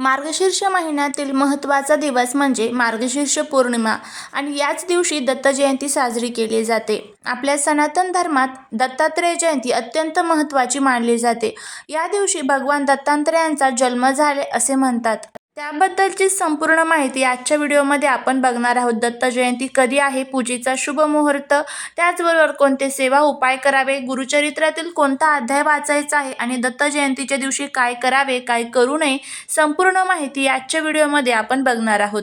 मार्गशीर्ष महिन्यातील महत्त्वाचा दिवस म्हणजे मार्गशीर्ष पौर्णिमा आणि याच दिवशी दत्त जयंती साजरी केली जाते. आपल्या सनातन धर्मात दत्तात्रेय जयंती अत्यंत महत्त्वाची मानली जाते. या दिवशी भगवान दत्तात्रेयांचा जन्म झाले असे म्हणतात. त्याबद्दलची संपूर्ण माहिती आजच्या व्हिडिओमध्ये आपण बघणार आहोत. दत्त जयंती कधी आहे? पूजेचा शुभ मुहूर्त. त्याचबरोबर कोणते सेवा उपाय करावे? गुरुचरित्रातील कोणता अध्याय वाचायचा आहे? आणि दत्त जयंतीच्या दिवशी काय करावे? काय करू नये? संपूर्ण माहिती आजच्या व्हिडिओमध्ये आपण बघणार आहोत.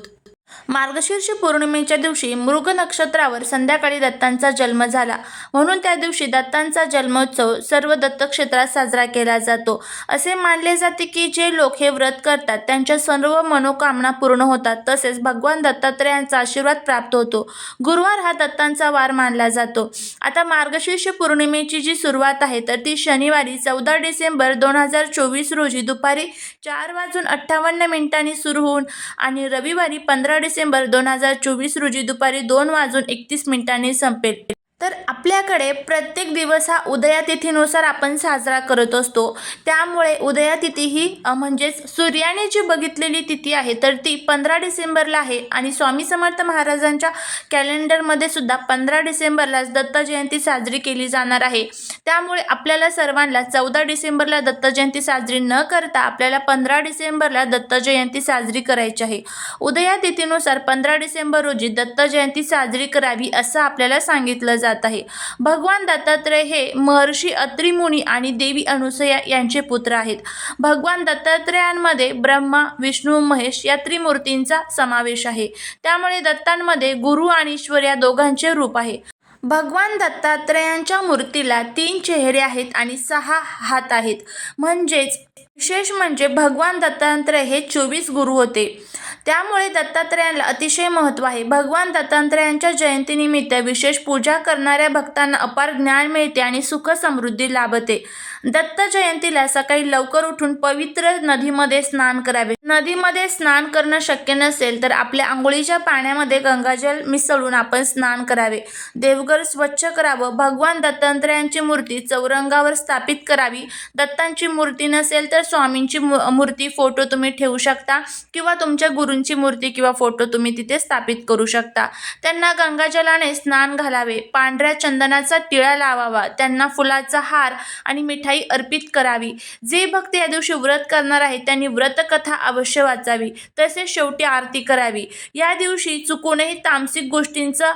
मार्गशीर्ष पौर्णिमेच्या दिवशी मृग नक्षत्रावर संध्याकाळी दत्तांचा जन्म झाला. म्हणून त्या दिवशी दत्तांचा जन्मोत्सव सर्व दत्तक्षेत्रात साजरा केला जातो. असे मानले जाते की जे लोक हे व्रत करतात त्यांच्या सर्व मनोकामना पूर्ण होतात. तसेच भगवान दत्तात्रेयांचा आशीर्वाद प्राप्त होतो. गुरुवार हा दत्तांचा वार मानला जातो. आता मार्गशीर्ष पौर्णिमेची जी सुरुवात आहे तर ती शनिवारी चौदा डिसेंबर दोन हजार चोवीस रोजी दुपारी चार वाजून अठ्ठावन्न मिनिटांनी सुरू होऊन आणि रविवारी पंधरा डिसेंबर दोन हजार चोवीस रोजी दुपारी दोन वाजून एकतीस मिनिटांनी संपेल. तर आपल्याकडे प्रत्येक दिवस हा उदयातिथीनुसार आपण साजरा करत असतो. त्यामुळे उदयातिथी ही म्हणजेच सूर्याने जी बघितलेली तिथी आहे तर ती पंधरा डिसेंबरला आहे. आणि स्वामी समर्थ महाराजांच्या कॅलेंडरमध्ये सुद्धा पंधरा डिसेंबरलाच दत्त जयंती साजरी केली जाणार आहे. त्यामुळे आपल्याला सर्वांना चौदा डिसेंबरला दत्त जयंती साजरी न करता आपल्याला पंधरा डिसेंबरला दत्त जयंती साजरी करायची आहे. उदया तिथीनुसार पंधरा डिसेंबर रोजी दत्त जयंती साजरी करावी असं आपल्याला सांगितलं जा आहे. भगवान दत्तात्रय हे महर्षी अत्रिमुनी आणि देवी अनुसया यांचे पुत्र आहेत. भगवान दत्तात्रयांमध्ये ब्रह्मा विष्णू महेश या त्रिमूर्तींचा समावेश आहे. त्यामुळे दत्तांमध्ये गुरु आणि ईश्वर या दोघांचे रूप आहे. भगवान दत्तात्रेयांच्या मूर्तीला तीन चेहरे आहेत आणि सहा हात आहेत. म्हणजेच विशेष म्हणजे भगवान दत्तात्रय हे चोवीस गुरु होते. त्यामुळे दत्तात्रेयांना अतिशय महत्त्व आहे. भगवान दत्तात्रेयांच्या जयंतीनिमित्त विशेष पूजा करणाऱ्या भक्तांना अपार ज्ञान मिळते आणि सुख समृद्धी लाभते. दत्त जयंतीला सकाळी लवकर उठून पवित्र नदीमध्ये स्नान करावे. नदीमध्ये स्नान करणं शक्य नसेल तर आपल्या आंघोळीच्या पाण्यामध्ये गंगाजल मिसळून आपण स्नान करावे. देवघर स्वच्छ करावं. भगवान दत्तात्रयांची मूर्ती चौरंगावर स्थापित करावी. दत्तांची मूर्ती नसेल तर स्वामींची मू मूर्ती फोटो तुम्ही ठेवू शकता किंवा तुमच्या गुरूंची मूर्ती किंवा फोटो तुम्ही तिथे स्थापित करू शकता. त्यांना गंगाजलाने स्नान घालावे. पांढऱ्या चंदनाचा टिळा लावावा. त्यांना फुलाचा हार आणि मिठाई अर्पित करावी. जे भक्त या दिवशी व्रत करणार आहेत त्यांनी व्रतकथा अवश्य वाचावी. तसेच शेवटी आरती करावी. या दिवशी चुकूनही तामसिक गोष्टींचा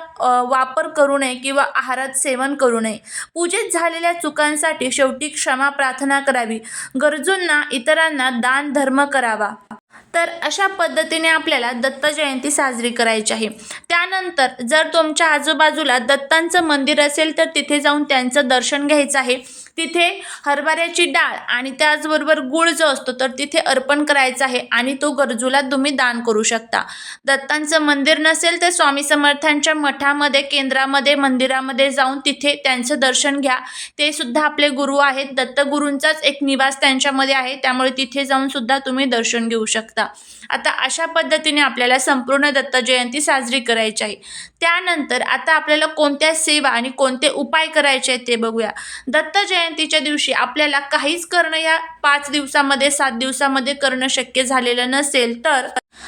वापर करू नये किंवा आहारात सेवन करू नये. पूजेत झालेल्या चुकांसाठी शेवटी क्षमा प्रार्थना करावी. गरजूंना इतरांना दान धर्म करावा. तर अशा पद्धतीने आपल्याला दत्त जयंती साजरी करायची आहे. त्यानंतर जर तुमच्या आजूबाजूला दत्तांचं मंदिर असेल तर तिथे जाऊन त्यांचं दर्शन घ्यायचं आहे. तिथे हरभऱ्याची डाळ आणि त्याचबरोबर गुळ जो असतो तर तिथे अर्पण करायचा आहे आणि तो गरजूला तुम्ही दान करू शकता. दत्तांचं मंदिर नसेल तर स्वामी समर्थांच्या मठामध्ये केंद्रामध्ये मंदिरामध्ये जाऊन तिथे त्यांचं दर्शन घ्या. ते सुद्धा आपले गुरु आहेत. दत्तगुरूंचाच एक निवास त्यांच्यामध्ये आहे. त्यामुळे तिथे जाऊन सुद्धा तुम्ही दर्शन घेऊ शकता. आता अशा पद्धतीने आपल्याला संपूर्ण दत्त जयंती साजरी करायची आहे. त्यानंतर आता आपल्याला कोणत्या सेवा आणि कोणते उपाय करायचे आहेत ते बघूया. दत्त जयंतीच्या दिवशी आपल्याला काहीच करणं या पाच दिवसामध्ये सात दिवसामध्ये करणं शक्य झालेलं नसेल तर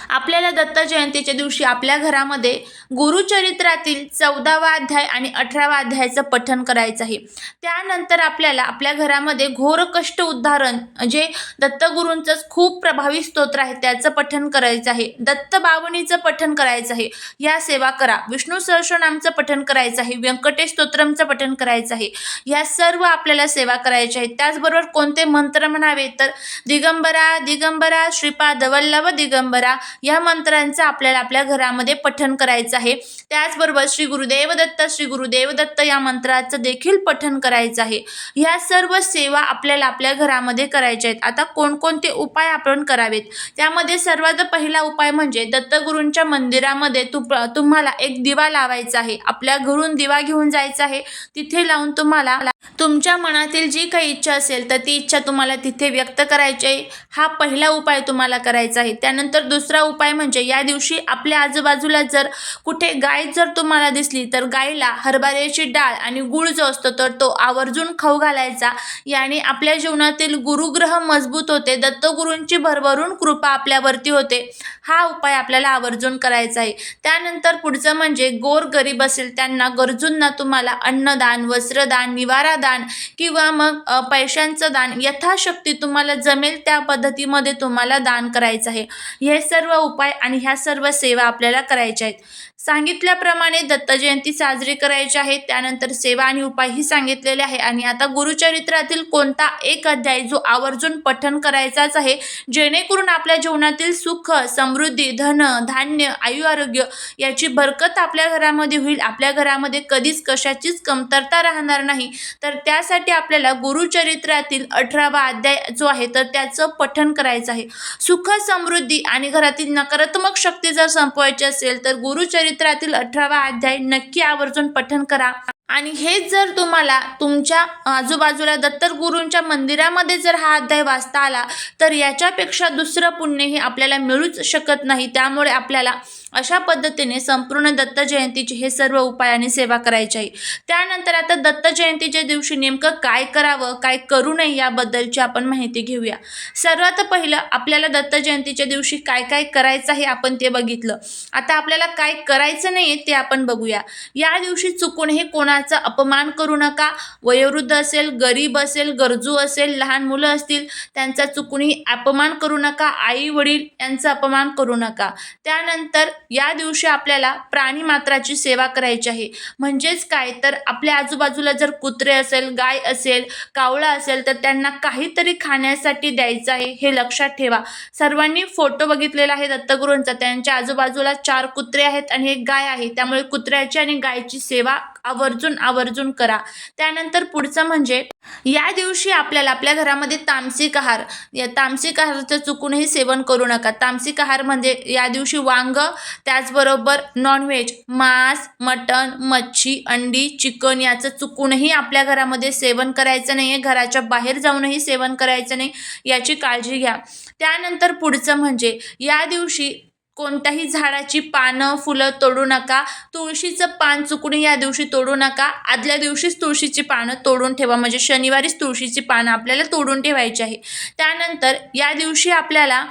आपल्याला दत्त जयंतीच्या दिवशी आपल्या घरामध्ये गुरुचरित्रातील चौदावा अध्याय आणि अठरावा अध्यायाचं पठण करायचं आहे. त्यानंतर आपल्याला आपल्या घरामध्ये घोर कष्ट उद्धारण जे दत्तगुरूंचं खूप प्रभावी स्तोत्र आहे त्याचं पठण करायचं आहे. दत्त बावणीचं पठण करायचं आहे. या सेवा करा. विष्णू सहस्रनामचं पठण करायचं आहे. व्यंकटेश स्तोत्रमचं पठण करायचं आहे. या सर्व आपल्याला सेवा करायच्या आहेत. त्याचबरोबर कोणते मंत्र म्हणावे तर दिगंबरा दिगंबरा श्रीपाद वल्लभ दिगंबरा या मंत्रांचं आपल्याला आपल्या घरामध्ये पठण करायचं आहे. त्याचबरोबर श्री गुरुदेव दत्त श्री गुरुदेव दत्त या मंत्राचं देखील पठण करायचं आहे. ह्या सर्व सेवा आपल्याला आपल्या घरामध्ये करायच्या आहेत. आता कोणकोणते उपाय आपण करावेत? त्यामध्ये सर्वात पहिला उपाय म्हणजे दत्तगुरूंच्या मंदिरामध्ये तु तुम्हाला एक दिवा लावायचा आहे. आपल्या घरून दिवा घेऊन जायचा आहे. तिथे लावून तुम्हाला तुमच्या मनातील जी काही इच्छा असेल तर ती इच्छा तुम्हाला तिथे व्यक्त करायची आहे. हा पहिला उपाय तुम्हाला करायचा आहे. त्यानंतर दुसरा उपाय म्हणजे या दिवशी आपल्या आजूबाजूला जर कुठे गाय जर तुम्हाला दिसली तर गायीला हरभऱ्याची डाळ आणि गूळ जो असतो तर तो आवर्जून खाऊ घालायचा. याने आपल्या जीवनातील गुरुग्रह मजबूत होते. दत्तगुरूंची भरभरून कृपा आपल्यावरती होते. हा उपाय आपल्याला आवर्जून करायचा आहे. त्यानंतर पुढचं म्हणजे गोर गरीब असेल त्यांना गरजूंना तुम्हाला अन्नदान वस्त्रदान निवारा दान किंवा मग पैशांचं दान यथाशक्ती तुम्हाला जमेल त्या पद्धतीमध्ये तुम्हाला दान करायचं आहे. हे सर्व उपाय आणि ह्या सर्व सेवा आपल्याला करायच्या आहेत. सांगितल्याप्रमाणे दत्त जयंती साजरी करायची आहे. त्यानंतर सेवा आणि उपायही सांगितलेले आहे. आणि आता गुरुचरित्रातील कोणता एक अध्याय जो आवर्जून पठण करायचाच आहे जेणेकरून आपल्या जीवनातील सुख समृद्धी धन धान्य आयु आरोग्य याची बरकत आपल्या घरामध्ये होईल. आपल्या घरामध्ये कधीच कशाचीच कमतरता राहणार नाही. तर त्यासाठी आपल्याला गुरुचरित्रातील अठरावा अध्याय जो आहे तर त्याचं पठन करायचं आहे. सुख समृद्धी आणि घरातील नकारात्मक शक्ती जर संपवायची असेल तर गुरुचरित्रातील अठरावा अध्याय नक्की आवर्जून पठन करा. आणि हेच जर तुम्हाला तुमच्या आजूबाजूला दत्तगुरूंच्या मंदिरामध्ये जर हा अध्याय वाचता आला तर याच्यापेक्षा दुसरं पुण्यही आपल्याला मिळूच शकत नाही. त्यामुळे आपल्याला अशा पद्धतीने संपूर्ण दत्त जयंतीचे हे सर्व उपाय आणि सेवा करायची आहे. त्यानंतर आता दत्त जयंतीच्या दिवशी नेमकं काय करावं काय करू नये याबद्दलची आपण माहिती घेऊया. सर्वात पहिलं आपल्याला दत्त जयंतीच्या दिवशी काय काय करायचं आहे आपण ते बघितलं. आता आपल्याला काय करायचं नाही ते आपण बघूया. या दिवशी चुकूनही कोणाचा अपमान करू नका. वयोवृद्ध असेल गरीब असेल गरजू असेल लहान मुलं असतील त्यांचा चुकूनही अपमान करू नका. आई वडील यांचा अपमान करू नका. त्यानंतर या दिवशी आपल्याला प्राणीमात्राची सेवा करायची आहे. म्हणजेच काय? तर आपल्या आजूबाजूला जर कुत्रे असेल गाय असेल कावळा असेल तर त्यांना काहीतरी खाण्यासाठी द्यायचं आहे हे लक्षात ठेवा. सर्वांनी फोटो बघितलेला आहे दत्तगुरूंचा. त्यांच्या आजूबाजूला चार कुत्रे आहेत आणि एक गाय आहे. त्यामुळे कुत्र्याची आणि गायची सेवा आवर्जून आवर्जून करा. त्यानंतर पुढचं म्हणजे या दिवशी आपल्याला आपल्या घरामध्ये तामसिक आहार या तामसिक आहाराचं चुकूनही सेवन करू नका. तामसिक आहार म्हणजे या दिवशी वांग त्याचबरोबर नॉनव्हेज मांस मटण मच्छी अंडी चिकन याचं चुकूनही आपल्या घरामध्ये सेवन करायचं नाही आहे घराच्या बाहेर जाऊनही सेवन करायचं नाही. याची काळजी घ्या. त्यानंतर पुढचं म्हणजे या दिवशी कोणत्याही झाडाची पानं फुलं तोडू नका. तुळशीचं पान चुकून या दिवशी तोडू नका. आदल्या दिवशीच तुळशीची पानं तोडून ठेवा. म्हणजे शनिवारीच तुळशीची पानं आपल्याला तोडून ठेवायची आहे. त्यानंतर या दिवशी आपल्याला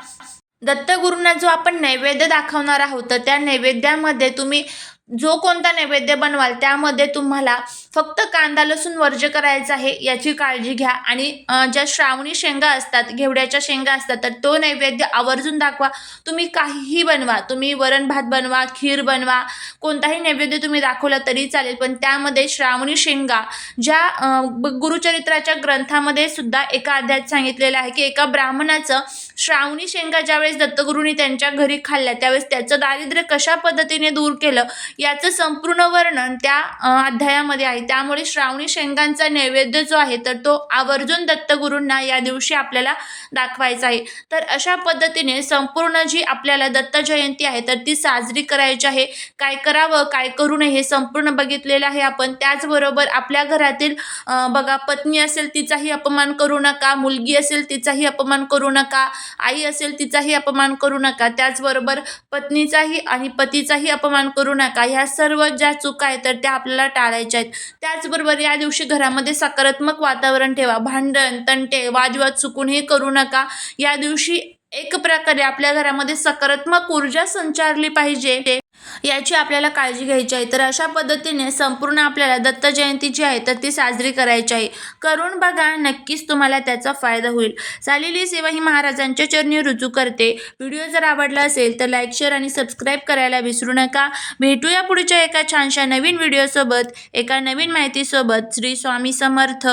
दत्तगुरूंना जो आपण नैवेद्य दाखवणार आहोत तर त्या नैवेद्यामध्ये तुम्ही जो कोणता नैवेद्य बनवाल त्यामध्ये तुम्हाला फक्त कांदा लसूण वर्ज करायचा आहे याची काळजी घ्या. आणि ज्या श्रावणी शेंगा असतात घेवड्याच्या शेंगा असतात तर तो नैवेद्य आवर्जून दाखवा. तुम्ही काहीही बनवा. तुम्ही वरण भात बनवा खीर बनवा कोणताही नैवेद्य तुम्ही दाखवला तरी चालेल. पण त्यामध्ये श्रावणी शेंगा ज्या गुरुचरित्राच्या ग्रंथामध्ये सुद्धा एका अध्यायात सांगितलेलं आहे की एका ब्राह्मणाचं श्रावणी शेंगा ज्यावेळेस दत्तगुरूंनी त्यांच्या घरी खाल्ल्या त्यावेळेस त्याचं दारिद्र्य कशा पद्धतीने दूर केलं याचं संपूर्ण वर्णन त्या अध्यायामध्ये आहे. त्यामुळे श्रावणी शेंगांचा नैवेद्य जो आहे तर तो आवर्जून दत्तगुरूंना या दिवशी आपल्याला दाखवायचा आहे. तर अशा पद्धतीने संपूर्ण जी आपल्याला दत्त जयंती आहे तर ती साजरी करायची आहे. काय करावं काय करू नये हे संपूर्ण बघितलेलं आहे आपण. त्याचबरोबर आपल्या घरातील बघा पत्नी असेल तिचाही अपमान करू नका मुलगी असेल तिचाही अपमान करू नका आई असेल तिचाही अपमान करू नका. त्याचबरोबर पत्नीचाही आणि पतीचाही अपमान करू नका. ह्या सर्व ज्या चुका आहेत तर त्या आपल्याला टाळायच्या आहेत. त्याचबरोबर या दिवशी घरामध्ये सकारात्मक वातावरण ठेवा. भांडण तंटे वादविवाद चुकूनही करू नका. या दिवशी एक प्रकारे आपल्या घरामध्ये सकारात्मक ऊर्जा संचारली पाहिजे. याची आपल्याला काळजी घ्यायची आहे. तर अशा पद्धतीने संपूर्ण आपल्याला दत्त जयंती जी आहे तर ती साजरी करायची आहे. करून बघा नक्कीच तुम्हाला त्याचा फायदा होईल. झालेली सेवा ही महाराजांच्या चरणी रुजू करते. व्हिडिओ जर आवडला असेल तर लाईक शेअर आणि सबस्क्राईब करायला विसरू नका. भेटूया पुढच्या एका छानशा नवीन व्हिडिओसोबत एका नवीन माहितीसोबत. श्री स्वामी समर्थ.